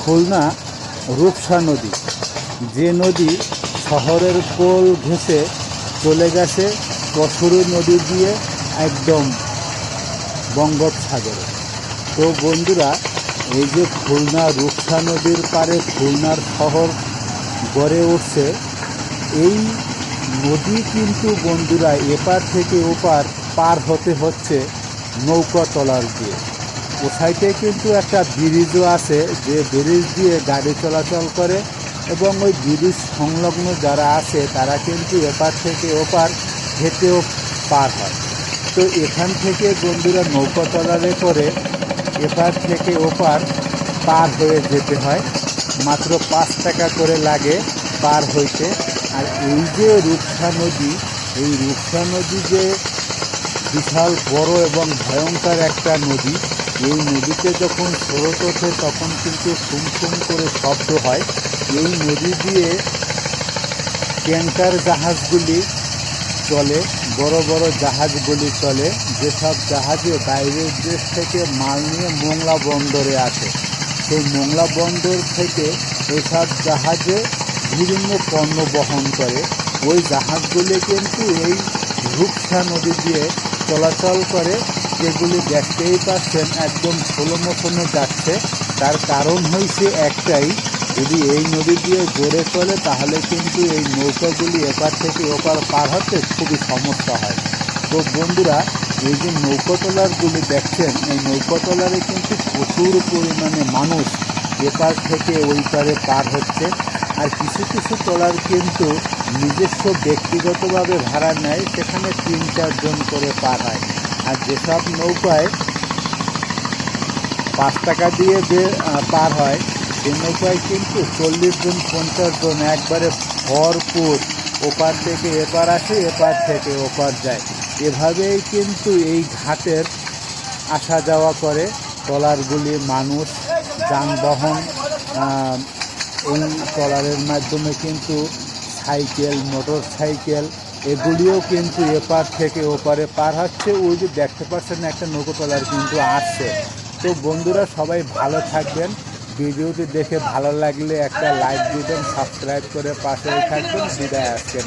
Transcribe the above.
খুলনা রূপসা নদী। যে নদী শহরের কোল ঘেঁষে চলে গেছে কসুরু নদী দিয়ে একদম বঙ্গোপসাগরে। তো বন্ধুরা, এই যে খুলনা রূপসা নদীর পারে খুলনার শহর গড়ে উঠছে, এই নদী কিন্তু বন্ধুরা এপার থেকে ওপার পার হতে হচ্ছে নৌকা তলার দিয়ে। ও কিন্তু একটা ব্রিজও আছে, যে ব্রিজ দিয়ে গাড়ি চলাচল করে এবং ওই ব্রিজ সংলগ্ন যারা আছে, তারা কিন্তু এপার থেকে ওপার হেঁটেও পার হয়। তো এখান থেকে বন্ধুরা নৌকা টলারে করে এপার থেকে ওপার পার হয়ে যেতে হয়। মাত্র পাঁচ টাকা করে লাগে পার হইতে। আর এই যে রূপসা নদী, এই রূপসা নদী যে বিশাল বড় এবং ভয়ঙ্কর একটা নদী এই নদীতে যখন স্রোত ওঠে, তখন কিন্তু সুম সুম করে শব্দ হয়। এই নদী দিয়ে ট্যাঙ্কার জাহাজগুলি চলে, বড় বড় জাহাজগুলি চলে। যেসব জাহাজে বাইরের দেশ থেকে মাল নিয়ে মোংলা বন্দরে আসে। সেই মোংলা বন্দর থেকে এসব জাহাজে বিভিন্ন পণ্য বহন করে। ওই জাহাজগুলি কিন্তু এই রূপসা নদী দিয়ে চলাচল করে যেগুলি দেখতেই পাচ্ছেন একদম ষোলো মতনে যাচ্ছে। তার কারণ হয়েছে একটাই, যদি এই নদী দিয়ে গড়ে চলে তাহলে কিন্তু এই নৌকাগুলি এপার থেকে ওপার পার হতে খুবই সমস্যা হয়। তো বন্ধুরা, এই যে নৌকা দেখছেন, এই নৌকা কিন্তু প্রচুর পরিমাণে মানুষ এপার থেকে ওই পারে পার হচ্ছে। আর কিছু কিছু ট্রলার কিন্তু নিজস্ব ব্যক্তিগতভাবে ভাড়া নেয়, সেখানে তিন চারজন করে পার হয়। আর যেসব নৌকায় পাঁচ টাকা দিয়ে যে পার হয়, সে নৌকায় কিন্তু চল্লিশ জন, পঞ্চাশ জন একবারে ভরপুর ওপার থেকে এপার আসে, এপার থেকে ওপার যায়। এভাবেই কিন্তু এই ঘাটের আসা যাওয়া করে। ট্রলারগুলি মানুষ যানবাহন ট্রলারের মাধ্যমে কিন্তু সাইকেল মোটর সাইকেল এগুলিও কিন্তু এপার থেকে ওপারে পার হচ্ছে। ওই যে দেখতে পাচ্ছেন একটা নৌকো ট্রলার কিন্তু আসছে। তো বন্ধুরা সবাই ভালো থাকবেন। ভিডিওটি দেখে ভালো লাগলে একটা লাইক দিবেন, সাবস্ক্রাইব করে পাশে থাকবেন। বিদায় আসছেন